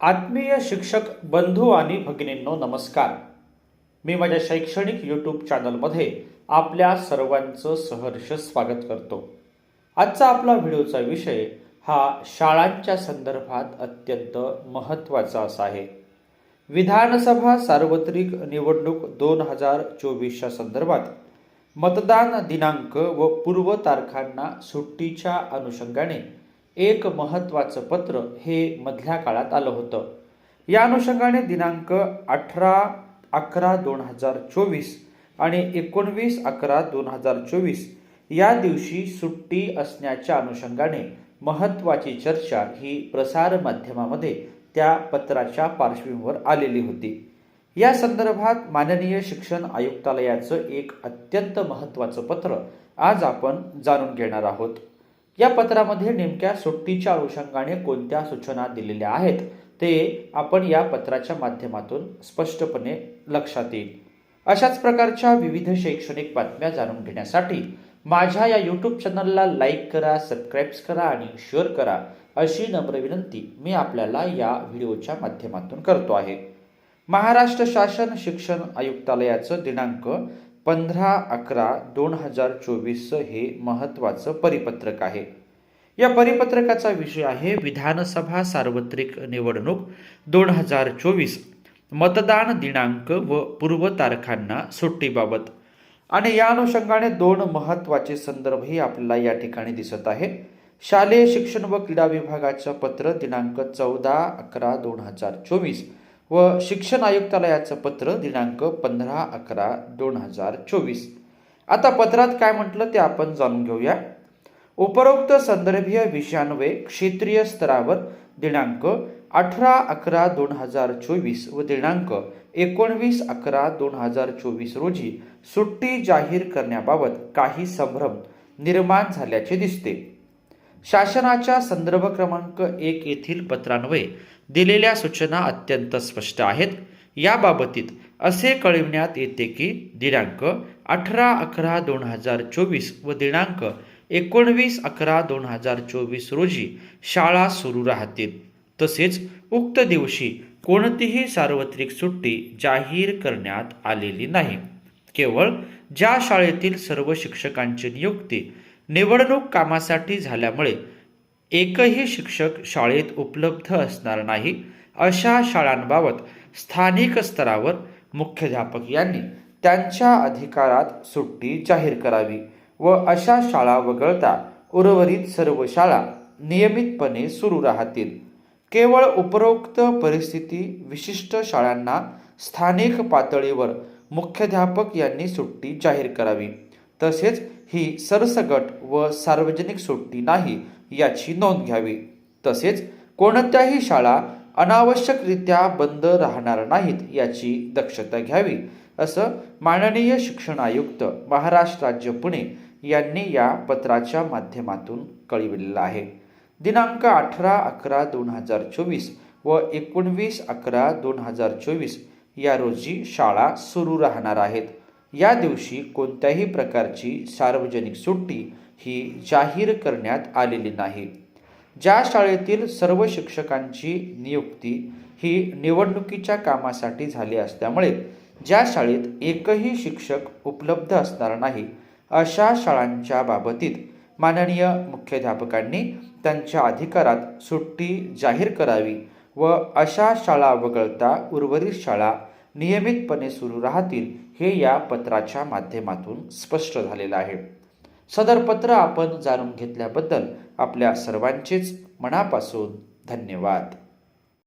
आत्मीय शिक्षक बंधू आणि भगिनींनो नमस्कार. मी माझ्या शैक्षणिक यूट्यूब चॅनलमध्ये आपल्या सर्वांचं सहर्ष स्वागत करतो. आजचा आपला व्हिडिओचा विषय हा शाळांच्या संदर्भात अत्यंत महत्त्वाचा असा आहे. विधानसभा सार्वत्रिक निवडणूक दोन हजार चोवीसच्या संदर्भात मतदान दिनांक व पूर्व तारखांना सुट्टीच्या अनुषंगाने एक महत्त्वाचं पत्र हे मधल्या काळात आलं होतं. या अनुषंगाने दिनांक अठरा अकरा दोन हजार चोवीस आणि एकोणवीस अकरा दोन हजार चोवीस या दिवशी सुट्टी असण्याच्या अनुषंगाने महत्त्वाची चर्चा ही प्रसार माध्यमामध्ये त्या पत्राच्या पार्श्वभूमीवर आलेली होती. या संदर्भात माननीय शिक्षण आयुक्तालयाचं एक अत्यंत महत्त्वाचं पत्र आज आपण जाणून घेणार आहोत. या पत्रामध्ये नेमक्या सुट्टीच्या अनुषंगाने कोणत्या सूचना दिलेल्या आहेत ते आपण या पत्राच्या माध्यमातून स्पष्टपणे लक्षात येईल. अशाच प्रकारच्या विविध शैक्षणिक बातम्या जाणून घेण्यासाठी माझ्या या यूट्यूब चॅनलला लाईक करा सबस्क्राईब करा आणि शेअर करा अशी नम्र विनंती मी आपल्याला या व्हिडिओच्या माध्यमातून करतो आहे. महाराष्ट्र शासन शिक्षण आयुक्तालयाचं दिनांक पंधरा अकरा दोन हजार चोवीसचं हे महत्त्वाचं परिपत्रक आहे. या परिपत्रकाचा विषय आहे विधानसभा सार्वत्रिक निवडणूक दोन हजार चोवीस. मतदान दिनांक व पूर्व तारखांना सुट्टीबाबत. आणि या अनुषंगाने दोन महत्त्वाचे संदर्भही आपल्याला या ठिकाणी दिसत आहे. शालेय शिक्षण व क्रीडा विभागाचं पत्र दिनांक चौदा अकरा दोन हजार चोवीस. व शिक्षण आयुक्तालयाचं पत्र दिनांक पंधरा अकरा दोन हजार चोवीस. आता पत्रात काय म्हटलं ते आपण जाणून घेऊया. उपरोक्त संदर्भीय विषयान्वये क्षेत्रीय स्तरावर दिनांक अठरा अकरा दोन हजार चोवीस व दिनांक एकोणवीस अकरा दोन हजार चोवीस रोजी सुट्टी जाहीर करण्याबाबत काही संभ्रम निर्माण झाल्याचे दिसते. शासनाच्या संदर्भ क्रमांक एक येथील पत्रान्वये दिलेल्या सूचना अत्यंत स्पष्ट आहेत. याबाबतीत असे कळविण्यात येते की दिनांक अठरा अकरा दोन हजार चोवीस व दिनांक एकोणवीस अकरा दोन हजार चोवीस रोजी शाळा सुरू राहतील. तसेच उक्त दिवशी कोणतीही सार्वत्रिक सुट्टी जाहीर करण्यात आलेली नाही. केवळ ज्या शाळेतील सर्व शिक्षकांची नियुक्ती निवडणूक कामासाठी झाल्यामुळे एकही शिक्षक शाळेत उपलब्ध असणार नाही अशा शाळांबाबत स्थानिक स्तरावर मुख्याध्यापक यांनी त्यांच्या अधिकारात सुट्टी जाहीर करावी व अशा शाळा वगळता उर्वरित सर्व शाळा नियमितपणे सुरू राहतील. केवळ उपरोक्त परिस्थिती विशिष्ट शाळांना स्थानिक पातळीवर मुख्याध्यापक यांनी सुट्टी जाहीर करावी. तसेच ही सरसगट व सार्वजनिक सुट्टी नाही याची नोंद घ्यावी. तसेच कोणत्याही शाळा अनावश्यकरित्या बंद राहणार नाहीत याची दक्षता घ्यावी असं माननीय शिक्षण आयुक्त महाराष्ट्र राज्य पुणे यांनी या पत्राच्या माध्यमातून कळविलेलं आहे. दिनांक अठरा अकरा दोन हजार चोवीस व एकोणवीस अकरा दोन हजार चोवीस या रोजी शाळा सुरू राहणार आहेत. या दिवशी कोणत्याही प्रकारची सार्वजनिक सुट्टी ही जाहीर करण्यात आलेली नाही. ज्या शाळेतील सर्व शिक्षकांची नियुक्ती ही निवडणुकीच्या कामासाठी झाली असल्यामुळे ज्या शाळेत एकही शिक्षक उपलब्ध असणार नाही अशा शाळांच्या बाबतीत माननीय मुख्याध्यापकांनी त्यांच्या अधिकारात सुट्टी जाहीर करावी व अशा शाळा वगळता उर्वरित शाळा नियमितपणे सुरू राहतील हे या पत्राच्या माध्यमातून स्पष्ट झालेलं आहे. सदर पत्र आपण जाणून घेतल्याबद्दल आपल्या सर्वांचेच मनापासून धन्यवाद.